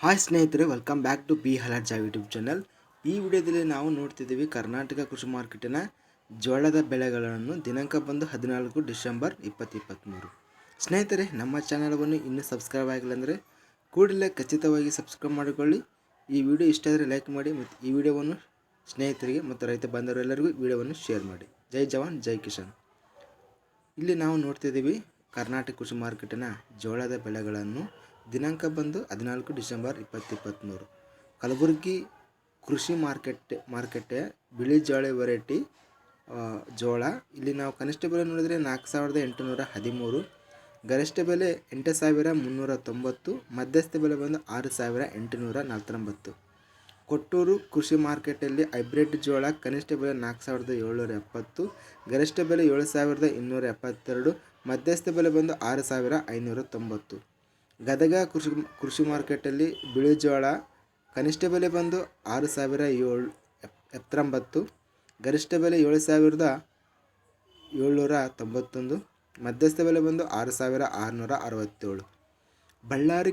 Hi ಸ್ನೇಹಿತರೆ welcome back to B ಹಲರ್ಜಾ YouTube channel ಈ ವಿಡಿಯೋದಲ್ಲಿ ನಾವು ನೋಡ್ತಿದ್ದೀವಿ ಕರ್ನಾಟಕ ಕೃಷಿ ಮಾರ್ಕೆಟಿನ ಜೋಳದ ಬೆಳೆಗಳನ್ನು ದಿನಾಂಕ ಬಂದು ಹದಿನಾಲ್ಕು ಡಿಸೆಂಬರ್ ಇಪ್ಪತ್ತು ಇಪ್ಪತ್ತ್ಮೂರು ಸ್ನೇಹಿತರೆ, ನಮ್ಮ ಚಾನಲವನ್ನು ಇನ್ನೂ ಸಬ್ಸ್ಕ್ರೈಬ್ ಆಗಿಲ್ಲ ಅಂದರೆ ಕೂಡಲೇ ಖಚಿತವಾಗಿ ಸಬ್ಸ್ಕ್ರೈಬ್ ಮಾಡಿಕೊಳ್ಳಿ. ಈ ವಿಡಿಯೋ ಇಷ್ಟ ಆದರೆ ಲೈಕ್ ಮಾಡಿ ಮತ್ತು ಈ ವಿಡಿಯೋವನ್ನು ಸ್ನೇಹಿತರಿಗೆ ಮತ್ತು ರೈತ ಬಾಂಧವರೆಲ್ಲರಿಗೂ ವಿಡಿಯೋವನ್ನು ಶೇರ್ ಮಾಡಿ. ಜೈ ಜವಾನ್, ಜೈ ಕಿಶನ್ ಇಲ್ಲಿ ನಾವು ನೋಡ್ತಿದ್ದೀವಿ ಕರ್ನಾಟಕ ಕೃಷಿ ಮಾರ್ಕೆಟಿನ ಜೋಳದ ಬೆಳೆಗಳನ್ನು ದಿನಾಂಕ ಬಂದು ಹದಿನಾಲ್ಕು ಡಿಸೆಂಬರ್ ಇಪ್ಪತ್ತು ಇಪ್ಪತ್ತ್ಮೂರು ಕಲಬುರಗಿ ಕೃಷಿ ಮಾರ್ಕೆಟ್, ಮಾರ್ಕೆಟೆ ಬಿಳಿ ಜೋಳ ವೆರೈಟಿ ಜೋಳ. ಇಲ್ಲಿ ನಾವು ಕನಿಷ್ಠ ಬೆಲೆ ನೋಡಿದರೆ ನಾಲ್ಕು ಸಾವಿರದ ಎಂಟುನೂರ ಹದಿಮೂರು. ಗರಿಷ್ಠ ಬೆಲೆ ಎಂಟು ಸಾವಿರ ಮುನ್ನೂರ ತೊಂಬತ್ತು. ಮಧ್ಯಸ್ಥ ಬೆಲೆ ಬಂದು ಆರು ಸಾವಿರ ಎಂಟುನೂರ ನಲ್ವತ್ತೊಂಬತ್ತು. ಕೊಟ್ಟೂರು ಕೃಷಿ ಮಾರ್ಕೆಟಲ್ಲಿ ಹೈಬ್ರಿಡ್ ಜೋಳ ಕನಿಷ್ಠ ಬೆಲೆ ನಾಲ್ಕು ಸಾವಿರದ ಏಳ್ನೂರ ಎಪ್ಪತ್ತು. ಗರಿಷ್ಠ ಬೆಲೆ ಏಳು ಸಾವಿರದ ಇನ್ನೂರ ಎಪ್ಪತ್ತೆರಡು. ಮಧ್ಯಸ್ಥ ಬೆಲೆ ಬಂದು ಆರು ಸಾವಿರ ಐನೂರ ತೊಂಬತ್ತು. ಗದಗ ಕೃಷಿ ಕೃಷಿ ಮಾರುಕಟ್ಟೆಯಲ್ಲಿ ಬಿಳಿ ಜೋಳ ಕನಿಷ್ಠ ಬೆಲೆ ಬಂದು ಆರು ಸಾವಿರ ಏಳು ಎತ್ತರಂಬತ್ತು ಗರಿಷ್ಠ ಬೆಲೆ ಏಳು ಸಾವಿರದ ಏಳ್ನೂರ ತೊಂಬತ್ತೊಂದು, ಮಧ್ಯಸ್ಥ ಬೆಲೆ ಬಂದು ಆರು ಸಾವಿರ ಆರುನೂರ ಅರವತ್ತೇಳು. ಬಳ್ಳಾರಿ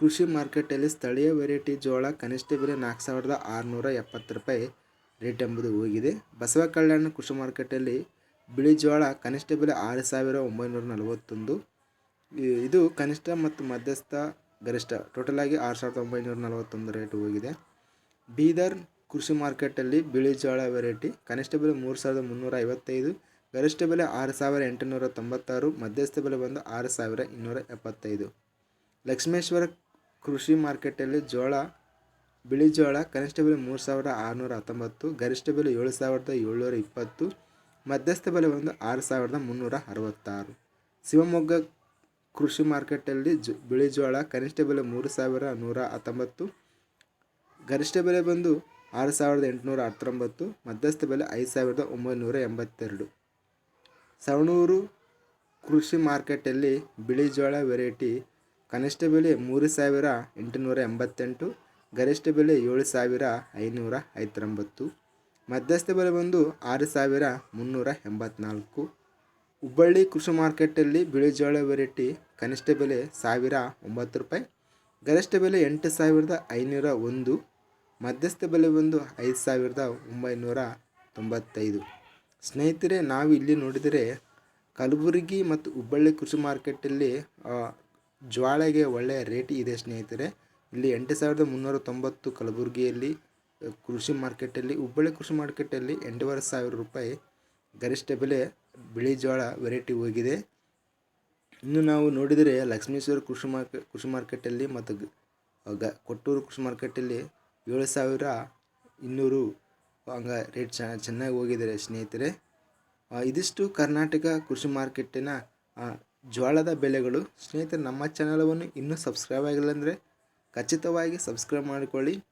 ಕೃಷಿ ಮಾರ್ಕೆಟಲ್ಲಿ ಸ್ಥಳೀಯ ವೆರೈಟಿ ಜೋಳ ಕನಿಷ್ಠ ಬೆಲೆ ನಾಲ್ಕು ಸಾವಿರದ ಆರುನೂರ ಎಪ್ಪತ್ತು ರೂಪಾಯಿ ರೇಟ್ ಎಂಬುದು ಹೋಗಿದೆ. ಬಸವ ಕಲ್ಯಾಣ ಕೃಷಿ ಮಾರ್ಕೆಟಲ್ಲಿ ಬಿಳಿ ಜೋಳ ಕನಿಷ್ಠ ಬೆಲೆ ಆರು ಸಾವಿರ ಒಂಬೈನೂರ ನಲವತ್ತೊಂದು ಇದು ಕನಿಷ್ಠ ಮತ್ತು ಮಧ್ಯಸ್ಥ ಗರಿಷ್ಠ. ಟೋಟಲ್ ಆಗಿ ಆರು ಸಾವಿರದ ಒಂಬೈನೂರ ನಲವತ್ತೊಂದು ರೇಟ್ ಹೋಗಿದೆ. ಬೀದರ್ ಕೃಷಿ ಮಾರ್ಕೆಟಲ್ಲಿ ಬಿಳಿ ಜೋಳ ವೆರೈಟಿ ಕನಿಷ್ಠ ಬೆಲೆ ಮೂರು ಸಾವಿರದ ಮುನ್ನೂರ ಐವತ್ತೈದು, ಗರಿಷ್ಠ ಬೆಲೆ ಆರು ಸಾವಿರ ಎಂಟುನೂರ ತೊಂಬತ್ತಾರು, ಮಧ್ಯಸ್ಥ ಬೆಲೆ ಬಂದು ಆರು ಸಾವಿರ ಇನ್ನೂರ ಎಪ್ಪತ್ತೈದು. ಲಕ್ಷ್ಮೇಶ್ವರ ಕೃಷಿ ಮಾರ್ಕೆಟಲ್ಲಿ ಜೋಳ ಬಿಳಿ ಜೋಳ ಕನಿಷ್ಠ ಬೆಲೆ ಮೂರು ಸಾವಿರದ ಆರುನೂರ ಹತ್ತೊಂಬತ್ತು, ಗರಿಷ್ಠ ಬೆಲೆ ಏಳು ಸಾವಿರದ ಏಳ್ನೂರ ಇಪ್ಪತ್ತು, ಮಧ್ಯಸ್ಥ ಬೆಲೆ ಬಂದು ಆರು ಸಾವಿರದ ಮುನ್ನೂರ ಅರವತ್ತಾರು. ಶಿವಮೊಗ್ಗ ಕೃಷಿ ಮಾರ್ಕೆಟಲ್ಲಿ ಜ, ಬಿಳಿ ಜೋಳ ಕನಿಷ್ಠ ಬೆಲೆ ಮೂರು ಸಾವಿರ ನೂರ ಹತ್ತೊಂಬತ್ತು. ಗರಿಷ್ಠ ಬೆಲೆ ಬಂದು ಆರು ಸಾವಿರದ ಎಂಟುನೂರ ಹತ್ತೊಂಬತ್ತು, ಮಧ್ಯಸ್ಥ ಬೆಲೆ ಐದು ಸಾವಿರದ ಒಂಬೈನೂರ ಎಂಬತ್ತೆರಡು. ಸವಣೂರು ಕೃಷಿ ಮಾರ್ಕೆಟಲ್ಲಿ ಬಿಳಿ ಜೋಳ ವೆರೈಟಿ, ಕನಿಷ್ಠ ಬೆಲೆ ಮೂರು ಸಾವಿರ ಎಂಟುನೂರ ಎಂಬತ್ತೆಂಟು, ಗರಿಷ್ಠ ಬೆಲೆ ಏಳು ಸಾವಿರ ಐನೂರ ಐವತ್ತೊಂಬತ್ತು. ಮಧ್ಯಸ್ಥ ಬೆಲೆ ಬಂದು ಆರು ಸಾವಿರ ಮುನ್ನೂರ ಎಂಬತ್ನಾಲ್ಕು. ಹುಬ್ಬಳ್ಳಿ ಕೃಷಿ ಮಾರ್ಕೆಟಲ್ಲಿ ಬಿಳಿ ಜೋಳ ವೆರೈಟಿ ಕನಿಷ್ಠ ಬೆಲೆ ಸಾವಿರ ಒಂಬತ್ತು ರೂಪಾಯಿ, ಗರಿಷ್ಠ ಬೆಲೆ ಎಂಟು ಸಾವಿರದ ಐನೂರ ಒಂದು, ಮಧ್ಯಸ್ಥ ಬೆಲೆ ಬಂದು ಐದು ಸಾವಿರದ ಒಂಬೈನೂರ ತೊಂಬತ್ತೈದು. ಸ್ನೇಹಿತರೆ, ನಾವು ಇಲ್ಲಿ ನೋಡಿದರೆ ಕಲಬುರಗಿ ಮತ್ತು ಹುಬ್ಬಳ್ಳಿ ಕೃಷಿ ಮಾರ್ಕೆಟಲ್ಲಿ ಜ್ವಾಳೆಗೆ ಒಳ್ಳೆಯ ರೇಟ್ ಇದೆ ಸ್ನೇಹಿತರೆ. ಇಲ್ಲಿ ಎಂಟು ಸಾವಿರದ ಮುನ್ನೂರ ತೊಂಬತ್ತು ಕಲಬುರಗಿಯಲ್ಲಿ ಕೃಷಿ ಮಾರ್ಕೆಟಲ್ಲಿ ಹುಬ್ಬಳ್ಳಿ ಕೃಷಿ ಮಾರ್ಕೆಟಲ್ಲಿ ಎಂಟೂವರೆ ಸಾವಿರ ರೂಪಾಯಿ ಗರಿಷ್ಠ ಬೆಲೆ ಬಿಳಿ ಜೋಳ ವೆರೈಟಿ ಹೋಗಿದೆ. ಇನ್ನು ನಾವು ನೋಡಿದರೆ ಲಕ್ಷ್ಮೇಶ್ವರ ಕೃಷಿ ಮಾರ್ಕೆ, ಕೃಷಿ ಮಾರ್ಕೆಟಲ್ಲಿ ಮತ್ತು ಗ- ಕೊಟ್ಟೂರು ಕೃಷಿ ಮಾರ್ಕೆಟಲ್ಲಿ ಏಳು ಸಾವಿರ ಇನ್ನೂರು ಹಂಗ ರೇಟ್ ಚೆನ್ನಾಗಿ ಹೋಗಿದ್ದಾರೆ ಸ್ನೇಹಿತರೆ. ಇದಿಷ್ಟು ಕರ್ನಾಟಕ ಕೃಷಿ ಮಾರ್ಕೆಟಿನ ಜೋಳದ ಬೆಲೆಗಳು ಸ್ನೇಹಿತರೆ, ನಮ್ಮ ಚಾನಲವನ್ನು ಇನ್ನೂ ಸಬ್ಸ್ಕ್ರೈಬ್ ಆಗಿಲ್ಲ ಅಂದರೆ ಖಚಿತವಾಗಿ ಸಬ್ಸ್ಕ್ರೈಬ್ ಮಾಡಿಕೊಳ್ಳಿ.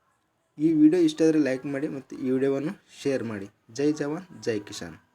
ಈ ವಿಡಿಯೋ ಇಷ್ಟ ಆದರೆ ಲೈಕ್ ಮಾಡಿ ಮತ್ತು ಈ ವಿಡಿಯೋವನ್ನು ಶೇರ್ ಮಾಡಿ. ಜೈ ಜವಾನ್, ಜೈ ಕಿಸಾನ್.